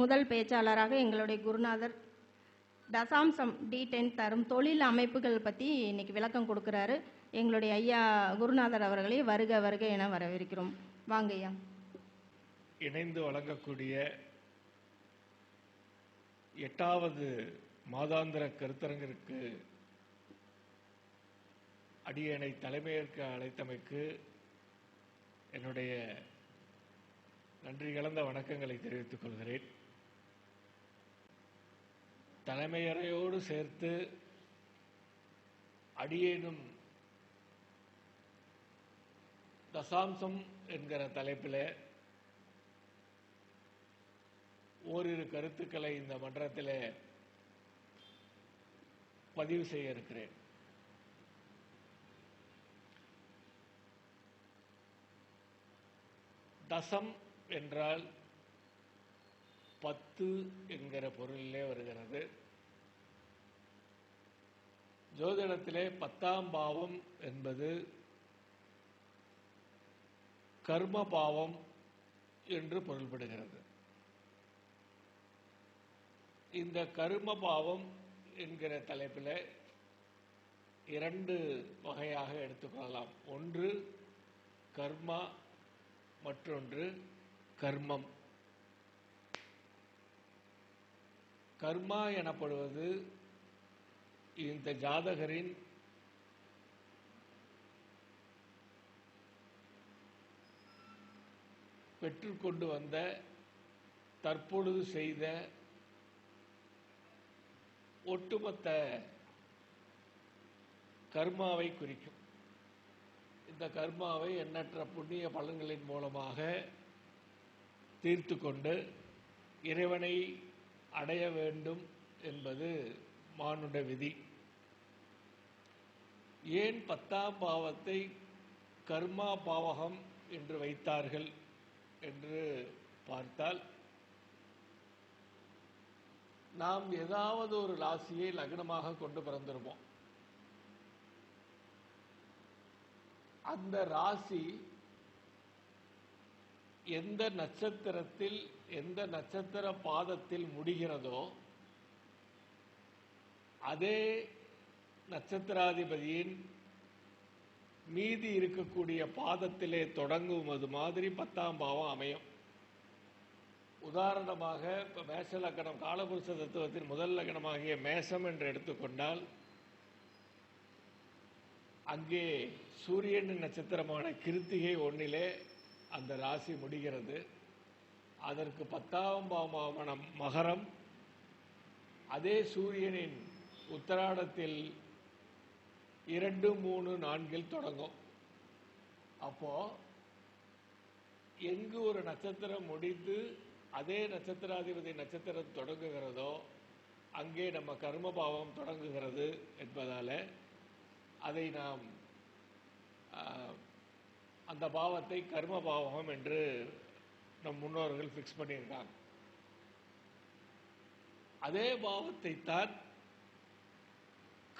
முதல் பேச்சாளராக எங்களுடைய குருநாதர் தசாம்சம் டி டென் தரும் தொழில் அமைப்புகள் பற்றி இன்னைக்கு விளக்கம் கொடுக்குறாரு. எங்களுடைய ஐயா குருநாதர் அவர்களே வருக வருக என வரவேற்கிறோம். வாங்க ஐயா. இணைந்து வழங்கக்கூடிய எட்டாவது மாதாந்திர கருத்தரங்கிற்கு அடியனை தலைமையேற்க அழைத்தமைக்கு என்னுடைய நன்றி கலந்த வணக்கங்களை தெரிவித்துக் கொள்கிறேன். தலைமையறையோடு சேர்த்து அடியேனும் தசாம்சம் என்கிற தலைப்பில் ஓரிரு கருத்துக்களை இந்த மன்றத்தில் பதிவு செய்ய இருக்கிறேன். தசம் என்றால் பத்து என்கிற பொருளிலே வருகிறது. ஜோதிடத்திலே பத்தாம் பாவம் என்பது கர்ம பாவம் என்று பொருள்படுகிறது. இந்த கர்ம பாவம் என்கிற தலைப்பில் இரண்டு வகையாக எடுத்துக்கொள்ளலாம். ஒன்று கர்மா மற்றொன்று கர்மம். கர்மா எனப்படுவது இந்த ஜாதகரின் பெற்றுக்கொண்டு வந்த தற்பொழுது செய்த ஒட்டுமொத்த கர்மாவை குறிக்கும். இந்த கர்மாவை எண்ணற்ற புண்ணிய பலன்களின் மூலமாக தீர்த்து கொண்டு இறைவனை அடைய வேண்டும் என்பது மானுட விதி. ஏன் பத்தாம் பாவத்தை கர்மா பாவகம் என்று வைத்தார்கள் என்று பார்த்தால் நாம் ஏதாவது ஒரு ராசியை லக்னமாக கொண்டு பிறந்திருப்போம். அந்த ராசி எந்த நட்சத்திரத்தில் எந்த நட்சத்திர பாதத்தில் முடிகிறதோ அதே நட்சத்திராதிபதியின் மீதி இருக்கக்கூடிய பாதத்திலே தொடங்குவது மாதிரி பத்தாம் பாவம் அமையும். உதாரணமாக இப்போ மேஷ லக்கணம் காலபுருஷ தத்துவத்தின் முதல் லக்கணமாகிய மேஷம் என்று எடுத்துக்கொண்டால் அங்கே சூரியன் நட்சத்திரமான கிருத்திகை ஒன்றிலே அந்த ராசி முடிகிறது. அதற்கு பத்தாம் பாவமான மகரம். அதே சூரியனின் உத்தராடத்தில் இரண்டு மூணு நான்கில் தொடங்கும். அப்போ எங்கு ஒரு நட்சத்திரம் முடிந்து அதே நட்சத்திராதிபதி நட்சத்திரம் தொடங்குகிறதோ அங்கே நம்ம கர்ம பாவம் தொடங்குகிறது என்பதால் அதை நாம் அந்த பாவத்தை கர்ம பாவகம் என்று நம் முன்னோர்கள் ஃபிக்ஸ் பண்ணியிருக்காங்க. அதே பாவத்தை தான்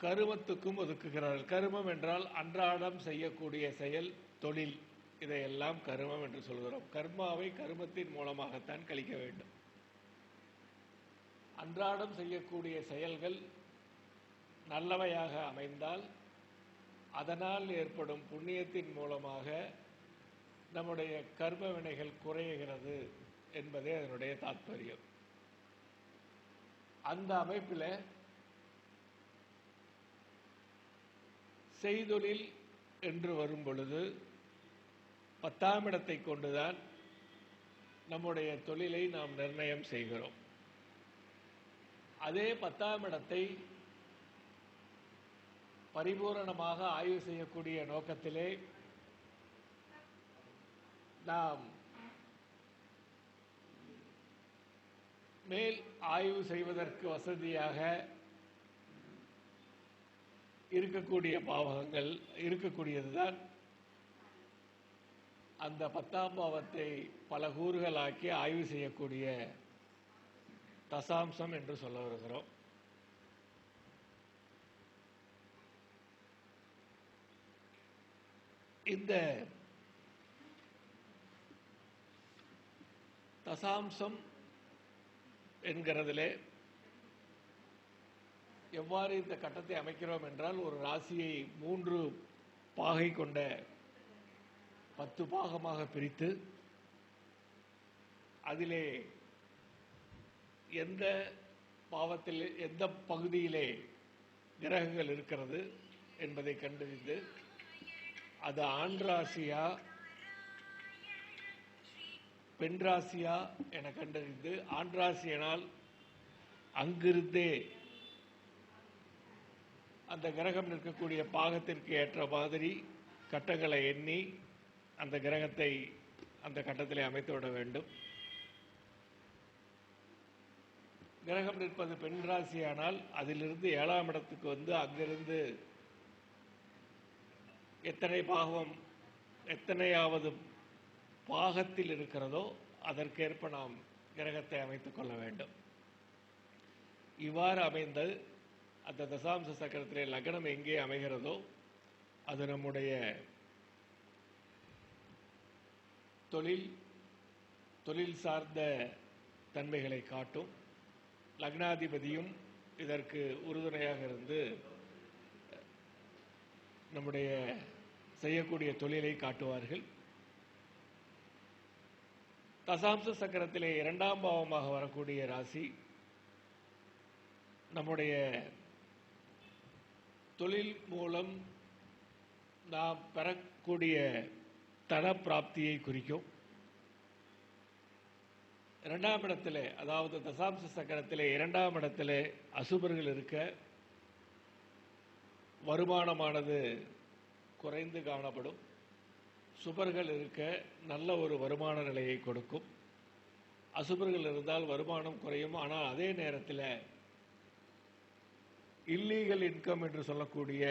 கருமத்துக்கும் ஒதுக்குகிறார்கள். கருமம் என்றால் அன்றாடம் செய்யக்கூடிய செயல் தொழில் இதையெல்லாம் கருமம் என்று சொல்கிறோம். கர்மாவை கருமத்தின் மூலமாகத்தான் கழிக்க வேண்டும். அன்றாடம் செய்யக்கூடிய செயல்கள் நல்லவையாக அமைந்தால் அதனால் ஏற்படும் புண்ணியத்தின் மூலமாக நம்முடைய கர்ம வினைகள் குறைகிறது என்பதே அதனுடைய தாற்பயம் அந்த அமைப்பில் செய்தொழில் என்று வரும் பொழுது பத்தாம் இடத்தை கொண்டுதான் நம்முடைய தொழிலை நாம் நிர்ணயம் செய்கிறோம். அதே பத்தாம் இடத்தை பரிபூரணமாக ஆய்வு செய்யக்கூடிய நோக்கத்திலே நாம் மேல் ஆய்வு செய்வதற்கு வசதியாக இருக்கக்கூடிய பாவகங்கள் இருக்கக்கூடியதுதான். அந்த பத்தாம் பாவத்தை பல கூறுகளாக்கி ஆய்வு செய்யக்கூடிய தசாம்சம் என்று சொல்ல வருகிறோம். இந்த தசாம்சம் என்கிறதிலே எவ்வாறு இந்த கட்டத்தை அமைக்கிறோம் என்றால் ஒரு ராசியை மூன்று பாகை கொண்ட பத்து பாகமாக பிரித்து அதிலே எந்த பாவத்தில் எந்த பகுதியிலே கிரகங்கள் இருக்கிறது என்பதை கண்டறிந்து அது ஆண் ராசியா பெண் ராசியா என கண்டறிந்து ஆண் ராசியினால் அங்கிருந்தே அந்த கிரகம் நிற்கக்கூடிய பாகத்திற்கு ஏற்ற மாதிரி கட்டங்களை எண்ணி அந்த கிரகத்தை அந்த கட்டத்திலே அமைத்து விட வேண்டும். கிரகம் நிற்பது பெண் ராசியானால் அதிலிருந்து ஏழாம் இடத்துக்கு வந்து அங்கிருந்து எத்தனை பாகம் எத்தனையாவது பாகத்தில் இருக்கிறதோ அதற்கேற்ப நாம் கிரகத்தை அமைத்துக் கொள்ள வேண்டும். இவ்வாறு அமைந்து அந்த தசாம்ச சக்கரத்திலே லக்னம் எங்கே அமைகிறதோ அது நம்முடைய தொழில் தொழில் சார்ந்த தன்மைகளை காட்டும். லக்னாதிபதியும் இதற்கு உறுதுணையாக இருந்து நம்முடைய செய்யக்கூடிய தொழிலை காட்டுவார்கள். தசாம்ச சக்கரத்திலே இரண்டாம் பாவமாக வரக்கூடிய ராசி நம்முடைய தொழில் மூலம் நாம் பெறக்கூடிய தன பிராப்தியை குறிக்கும். இரண்டாம் இடத்துல அதாவது தசாம்ச சக்கரத்திலே இரண்டாம் இடத்துல அசுபர்கள் இருக்க வருமானமானது குறைந்து காணப்படும். சுபர்கள் இருக்க நல்ல ஒரு வருமான நிலையை கொடுக்கும். அசுபர்கள் இருந்தால் வருமானம் குறையும். ஆனால் அதே நேரத்தில் இல்லீகல் இன்கம் என்று சொல்லக்கூடிய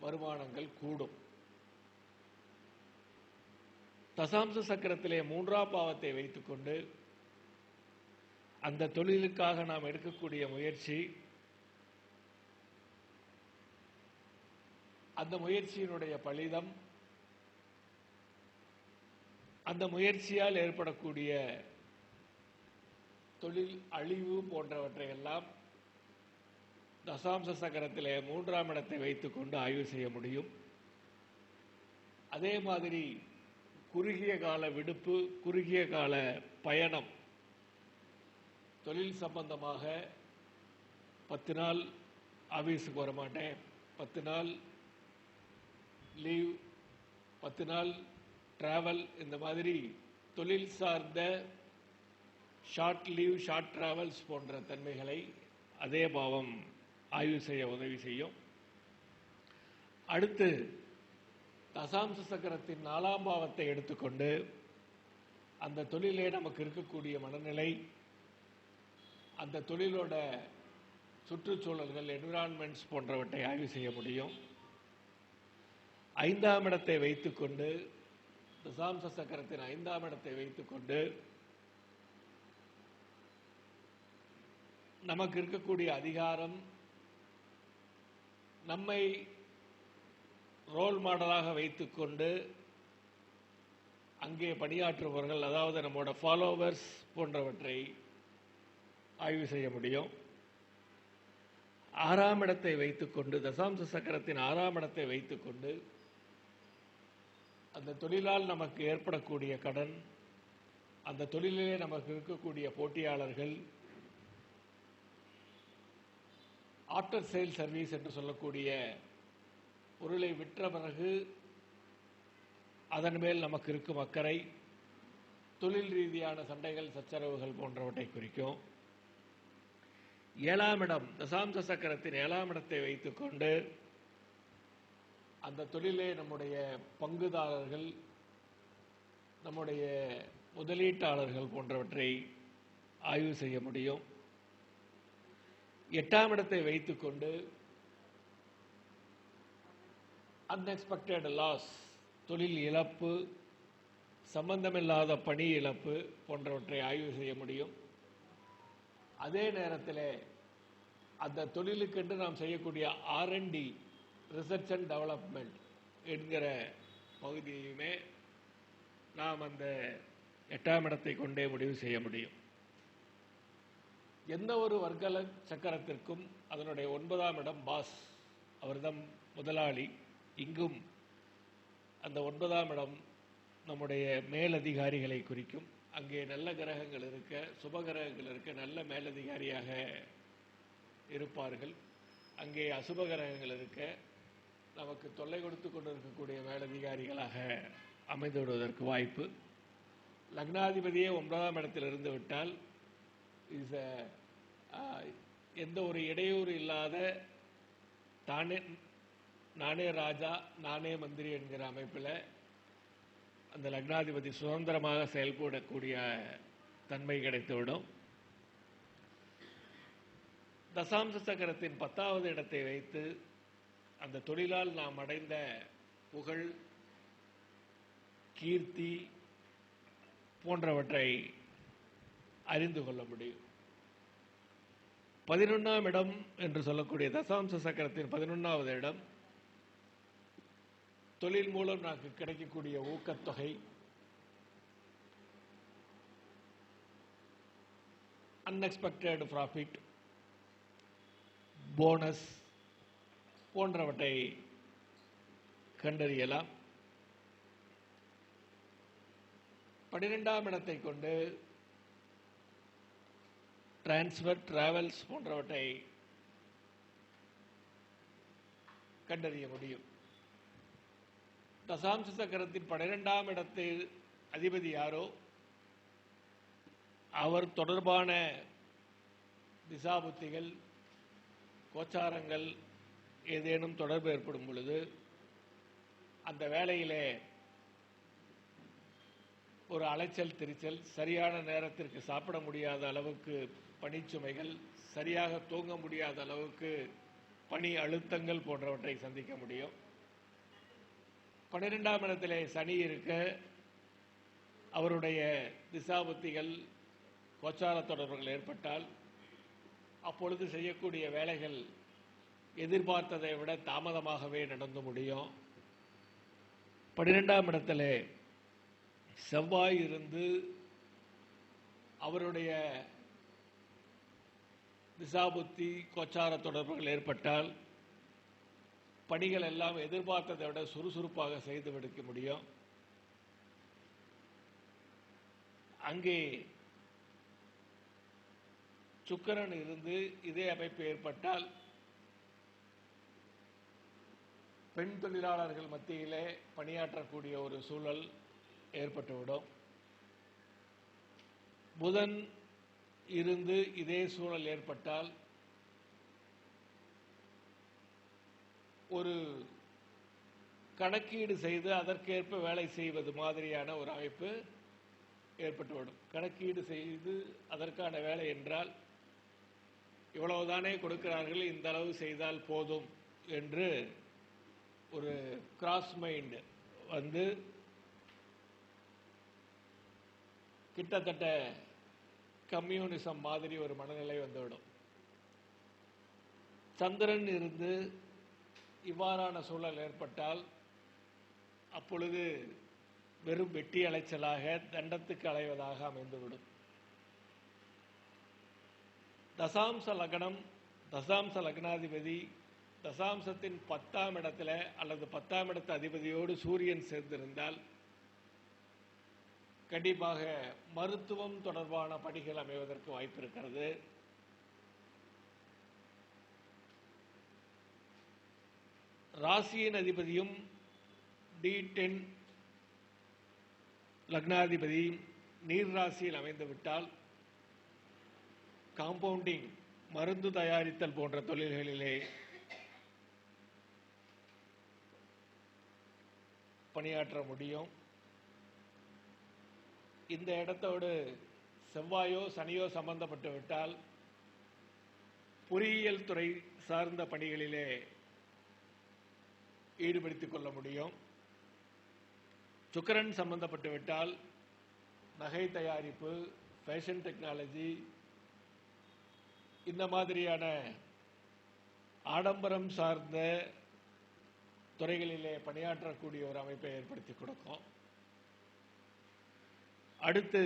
வருமானங்கள் கூடும். தசாம்ச சக்கரத்திலே மூன்றாம் பாவத்தை வைத்துக்கொண்டு அந்த தொழிலுக்காக நாம் எடுக்கக்கூடிய முயற்சி அந்த முயற்சியினுடைய பலிதம் அந்த முயற்சியால் ஏற்படக்கூடிய தொழில் அழிவு போன்றவற்றை எல்லாம் தசாம்ச சக்கரத்திலே மூன்றாம் இடத்தை வைத்துக்கொண்டு ஆய்வு செய்ய முடியும். அதே மாதிரி குறுகிய கால விடுப்பு குறுகிய கால பயணம் தொழில் சம்பந்தமாக பத்து நாள் ஆஃபீஸுக்கு வர மாட்டேன் பத்து நாள் லீவ் பத்து நாள் டிராவல் இந்த மாதிரி தொழில் சார்ந்த ஷார்ட் லீவ் ஷார்ட் டிராவல்ஸ் போன்ற தன்மைகளை அதே பாவம் ஆய்வு செய்ய உதவி செய்யும். அடுத்து தசாம்ச சக்கரத்தின் நாலாம் பாவத்தை எடுத்துக்கொண்டு அந்த தொழிலே நமக்கு இருக்கக்கூடிய மனநிலை அந்த தொழிலோட சுற்றுச்சூழல்கள் என்விரான்மெண்ட்ஸ் போன்றவற்றை ஆய்வு செய்ய முடியும். ஐந்தாம் இடத்தை வைத்துக்கொண்டு தசாம்ச சக்கரத்தின் ஐந்தாம் இடத்தை வைத்துக்கொண்டு நமக்கு இருக்கக்கூடிய அதிகாரம் நம்மை ரோல் மாடலாக வைத்துக்கொண்டு அங்கே பணியாற்றுபவர்கள் அதாவது நம்மோட ஃபாலோவர்ஸ் போன்றவற்றை ஆய்வு செய்ய முடியும். ஆறாம் இடத்தை வைத்துக்கொண்டு தசாம்ச சக்கரத்தின் ஆறாம் இடத்தை வைத்துக்கொண்டு அந்த தொழிலால் நமக்கு ஏற்படக்கூடிய கடன் அந்த தொழிலிலே நமக்கு இருக்கக்கூடிய போட்டியாளர்கள் ஆஃப்டர் சேல் சர்வீஸ் என்று சொல்லக்கூடிய பொருளை விற்ற பிறகு அதன் மேல் நமக்கு இருக்கும் அக்கறை தொழில் ரீதியான சண்டைகள் சச்சரவுகள் போன்றவற்றை குறிக்கும். ஏழாம் இடம் தசாம்ச சக்கரத்தின் ஏழாம் இடத்தை வைத்துக்கொண்டு அந்த தொழிலே நம்முடைய பங்குதாரர்கள் நம்முடைய முதலீட்டாளர்கள் போன்றவற்றை ஆய்வு செய்ய முடியும். எட்டாம் இடத்தை வைத்துக்கொண்டு அன்எக்ஸ்பெக்டட் லாஸ் தொழில் இழப்பு சம்பந்தமில்லாத பணி இழப்பு போன்றவற்றை ஆய்வு செய்ய முடியும். அதே நேரத்தில் அந்த தொழிலுக்கென்று நாம் செய்யக்கூடிய ஆர்என்டி ரிசர்ச் அண்ட் டெவலப்மெண்ட் என்கிற பகுதியுமே நாம் அந்த எட்டாம் இடத்தை கொண்டே முடிவு செய்ய முடியும். எந்த ஒரு வர்க்கல சக்கரத்திற்கும் அதனுடைய ஒன்பதாம் இடம் பாஸ். அவர்தான் முதலாளி. இங்கும் அந்த ஒன்பதாம் இடம் நம்முடைய மேலதிகாரிகளை குறிக்கும். அங்கே நல்ல கிரகங்கள் இருக்க சுப கிரகங்கள் இருக்க நல்ல மேலதிகாரியாக இருப்பார்கள். அங்கே அசுப கிரகங்கள் இருக்க நமக்கு தொல்லை கொடுத்து கொண்டிருக்கக்கூடிய மேலதிகாரிகளாக அமைந்து விடுவதற்கு வாய்ப்பு. லக்னாதிபதியே ஒன்பதாம் இடத்தில் இருந்து விட்டால் இஸ் எந்த ஒரு இடையூறு இல்லாத தானே நானே ராஜா நானே மந்திரி என்கிற அமைப்பில் அந்த லக்னாதிபதி சுதந்திரமாக செயல்படக்கூடிய தன்மை கிடைத்துவிடும். தசாம்ச சக்கரத்தின் பத்தாவது இடத்தை வைத்து அந்த தொழிலால் நாம் அடைந்த புகழ் கீர்த்தி போன்றவற்றை அறிந்து கொள்ள முடியும். பதினொன்றாம் இடம் என்று சொல்லக்கூடிய தசாம்ச சக்கரத்தின் பதினொன்றாவது இடம் தொழில் மூலம் நமக்கு கிடைக்கக்கூடிய ஊக்கத்தொகை. அன்எக்ஸ்பெக்டட் ப்ராஃபிட் போனஸ் போன்றவற்றை கண்டறியலாம். பன்னிரெண்டாம் இடத்தை கொண்டு டிரான்ஸ்ஃபர் டிராவல்ஸ் போன்றவற்றை கண்டறிய முடியும். தசாம்ச சக்கரத்தின் பன்னிரெண்டாம் இடத்தில் அதிபதி யாரோ? அவர் தொடர்பான திசாபுத்திகள் கோச்சாரங்கள் ஏதேனும் தொடர்பு ஏற்படும் பொழுது அந்த வேலையிலே ஒரு அலைச்சல் திரிச்சல் சரியான நேரத்திற்கு சாப்பிட முடியாத அளவுக்கு பணிச்சுமைகள் சரியாக தூங்க முடியாத அளவுக்கு பணி அழுத்தங்கள் போன்றவற்றை சந்திக்க முடியும். பன்னிரெண்டாம் இடத்திலே சனி இருக்க அவருடைய திசாபுத்திகள் கோச்சார தொடர்புகள் ஏற்பட்டால் அப்பொழுது செய்யக்கூடிய வேலைகள் எதிர்பார்த்ததை விட தாமதமாகவே நடந்து முடியும். பன்னிரெண்டாம் இடத்துல செவ்வாய் இருந்து அவருடைய திசாபுத்தி கோச்சார தொடர்புகள் ஏற்பட்டால் பணிகள் எல்லாம் எதிர்பார்த்ததை விட சுறுசுறுப்பாக செய்து விடுக்க முடியும். அங்கே சுக்கரன் இருந்து இதே அமைப்பு ஏற்பட்டால் பெண் தொழிலாளர்கள் மத்தியிலே பணியாற்றக்கூடிய ஒரு சூழல் ஏற்பட்டுவிடும். புதன் இருந்து இதே சூழல் ஏற்பட்டால் ஒரு கணக்கீடு செய்து அதற்கேற்ப வேலை செய்வது மாதிரியான ஒரு அமைப்பு ஏற்பட்டுவிடும். கணக்கீடு செய்து அதற்கான வேலை என்றால் இவ்வளவுதானே கொடுக்கிறார்கள் இந்த அளவு செய்தால் போதும் என்று ஒரு கிராஸ் மைண்ட் வந்து கிட்டத்தட்ட கம்யூனிசம் மாதிரி ஒரு மனநிலை வந்துவிடும். சந்திரன் இருந்து இவ்வாறான சூழல் ஏற்பட்டால் அப்பொழுது வெறும் வெட்டி அலைச்சலாக தண்டத்துக்கு அலைவதாக அமைந்துவிடும். தசாம்ச லக்னம் தசாம்ச லக்னாதிபதி தசாம்சத்தின் பத்தாம் இடத்துல அல்லது பத்தாம் இடத்து அதிபதியோடு சூரியன் சேர்ந்திருந்தால் கண்டிப்பாக மருத்துவம் தொடர்பான பணிகள் அமைவதற்கு வாய்ப்பு இருக்கிறது ராசியின் அதிபதியும் டி டென் லக்னாதிபதி நீர் ராசியில் அமைந்துவிட்டால் காம்பவுண்டிங் மருந்து தயாரித்தல் போன்ற தொழில்களிலே பணியாற்ற முடியும். இந்த இடத்தோடு செவ்வாயோ சனியோ சம்பந்தப்பட்டு விட்டால் பொறியியல் துறை சார்ந்த பணிகளிலே ஈடுபடுத்திக் கொள்ள முடியும். சுக்கரன் சம்பந்தப்பட்டு விட்டால் நகை தயாரிப்பு ஃபேஷன் டெக்னாலஜி இந்த மாதிரியான ஆடம்பரம் சார்ந்த துறைகளிலே பணியாற்றக்கூடிய ஒரு அமைப்பை ஏற்படுத்தி கொடுக்கும். அடுத்து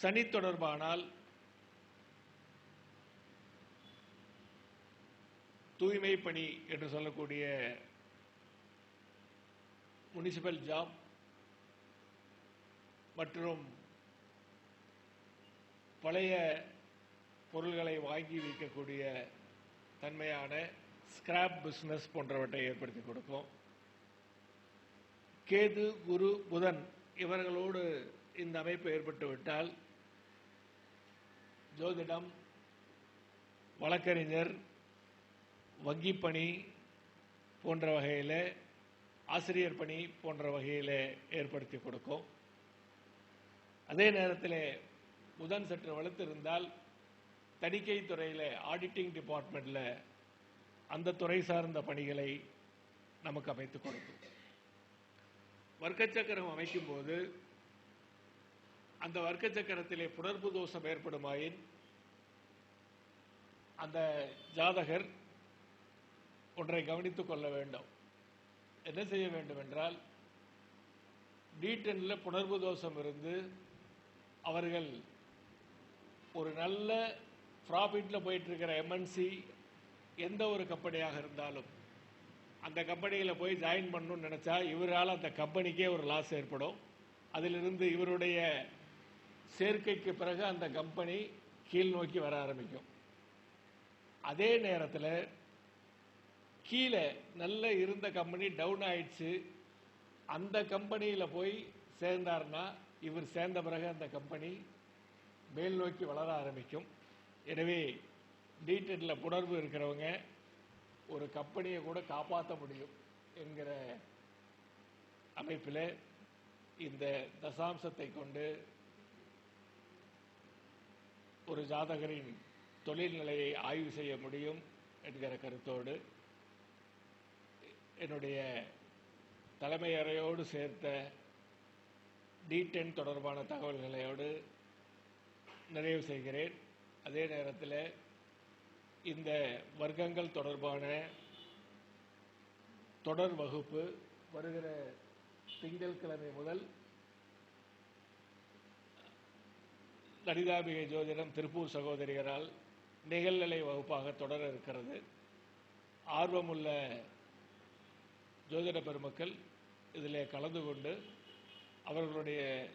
சனி தொடர்பானால் தூய்மை பணி என்று சொல்லக்கூடிய முனிசிபல் ஜாப் மற்றும் பழைய பொருள்களை வாங்கி விற்கக்கூடிய தன்மையான ஸ்கிராப் பிஸ்னஸ் போன்றவற்றை ஏற்படுத்தி கொடுக்கும். கேது குரு புதன் இவர்களோடு இந்த அமைப்பு ஏற்பட்டுவிட்டால் ஜோதிடம் வழக்கறிஞர் வங்கி பணி போன்ற வகையில் ஆசிரியர் பணி போன்ற வகையில் ஏற்படுத்தி கொடுக்கும். அதே நேரத்தில் புதன் சற்று வலுத்திருந்தால் தணிக்கை துறையில் ஆடிட்டிங் டிபார்ட்மெண்ட்டில் அந்த துறை சார்ந்த பணிகளை நமக்கு அமைத்து கொடுக்கும். வர்க்க சக்கரம் அமைக்கும் போது அந்த வர்க்க சக்கரத்திலே புணர்வு தோஷம் ஏற்படுமாயின் அந்த ஜாதகர் ஒன்றை கவனித்துக் கொள்ள வேண்டும். என்ன செய்ய வேண்டும் என்றால் டீட்டன்ல புணர்வு தோஷம் இருந்து அவர்கள் ஒரு நல்ல ப்ராஃபிட்ல போயிட்டு இருக்கிற எம்என்சி எந்த ஒரு கம்பெனியாக இருந்தாலும் அந்த கம்பெனியில் போய் ஜாயின் பண்ணணும்னு நினச்சா இவரால் அந்த கம்பெனிக்கே ஒரு லாஸ் ஏற்படும். அதிலிருந்து இவருடைய சேர்க்கைக்கு பிறகு அந்த கம்பெனி கீழ் நோக்கி வர ஆரம்பிக்கும். அதே நேரத்தில் கீழே நல்ல இருந்த கம்பெனி டவுன் ஆயிடுச்சு. அந்த கம்பெனியில் போய் சேர்ந்தார்னா இவர் சேர்ந்த பிறகு அந்த கம்பெனி மேல் நோக்கி வளர ஆரம்பிக்கும். எனவே டீட்டெயிலில் புணர்வு இருக்கிறவங்க ஒரு கம்பெனியை கூட காப்பாற்ற முடியும் என்கிற அமைப்பில் இந்த தசாம்சத்தை கொண்டு ஒரு ஜாதகரின் தொழில் நிலையை ஆய்வு செய்ய முடியும் என்கிற கருத்தோடு என்னுடைய தலைமை அறையோடு சேர்த்த டி டென் தொடர்பான தகவல்களையோடு நிறைவு செய்கிறேன். அதே நேரத்தில் இந்த வர்க்கங்கள் தொடர்பான தொடர் வகுப்பு வருகிற திங்கட்கிழமை முதல் லலிதாபிகை ஜோதிடம் திருப்பூர் சகோதரிகரால் நிகழ்நிலை வகுப்பாக தொடர இருக்கிறது. ஆர்வமுள்ள ஜோதிட பெருமக்கள் இதில் கலந்து கொண்டு அவர்களுடைய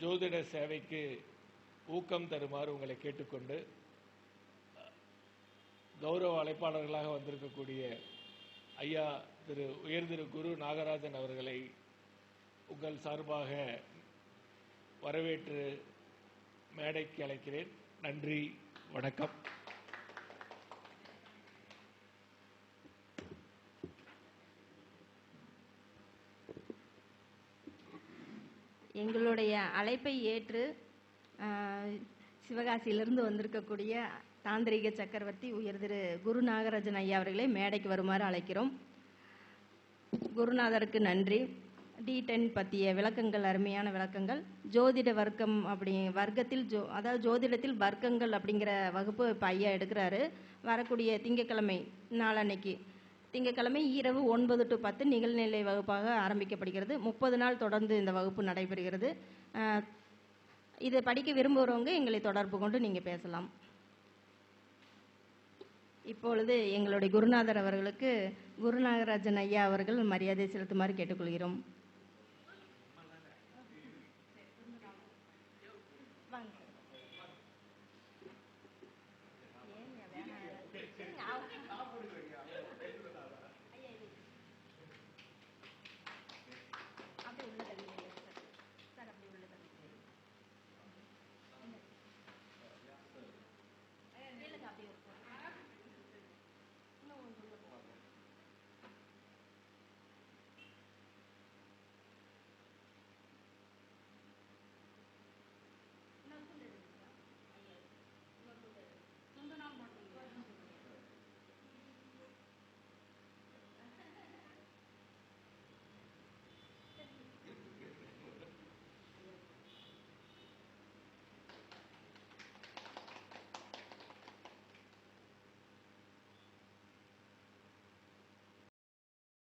ஜோதிட சேவைக்கு ஊக்கம் தருமாறு உங்களை கேட்டுக்கொண்டு கௌரவ அழைப்பாளர்களாக வந்திருக்கக்கூடிய ஐயா திரு உயர் திரு குரு நாகராஜன் அவர்களை உங்கள் சார்பாக வரவேற்று மேடைக்கு அழைக்கிறேன். நன்றி வணக்கம். எங்களுடைய அழைப்பை ஏற்று சிவகாசியிலிருந்து வந்திருக்கக்கூடிய தாந்திரிக சக்கரவர்த்தி உயர் திரு குரு நாகராஜன் ஐயா அவர்களை மேடைக்கு வருமாறு அழைக்கிறோம். குருநாதருக்கு நன்றி. டி டென் பற்றிய விளக்கங்கள் அருமையான விளக்கங்கள். ஜோதிட வர்க்கம் அப்படி வர்க்கத்தில் ஜோ அதாவது ஜோதிடத்தில் வர்க்கங்கள் அப்படிங்கிற வகுப்பு இப்போ ஐயா எடுக்கிறாரு. வரக்கூடிய திங்கட்கிழமை நாளன்னைக்கு. திங்கட்கிழமை இரவு ஒன்பது டு பத்து நிகழ்நிலை வகுப்பாக ஆரம்பிக்கப்படுகிறது. முப்பது நாள் தொடர்ந்து இந்த வகுப்பு நடைபெறுகிறது. இதை படிக்க விரும்புகிறவங்க எங்களை தொடர்பு கொண்டு நீங்கள் பேசலாம். இப்பொழுது எங்களுடைய குருநாதர் அவர்களுக்கு குருநாகராஜன் ஐயா அவர்கள் மரியாதை செலுத்துமாறு கேட்டுக்கொள்கிறோம்.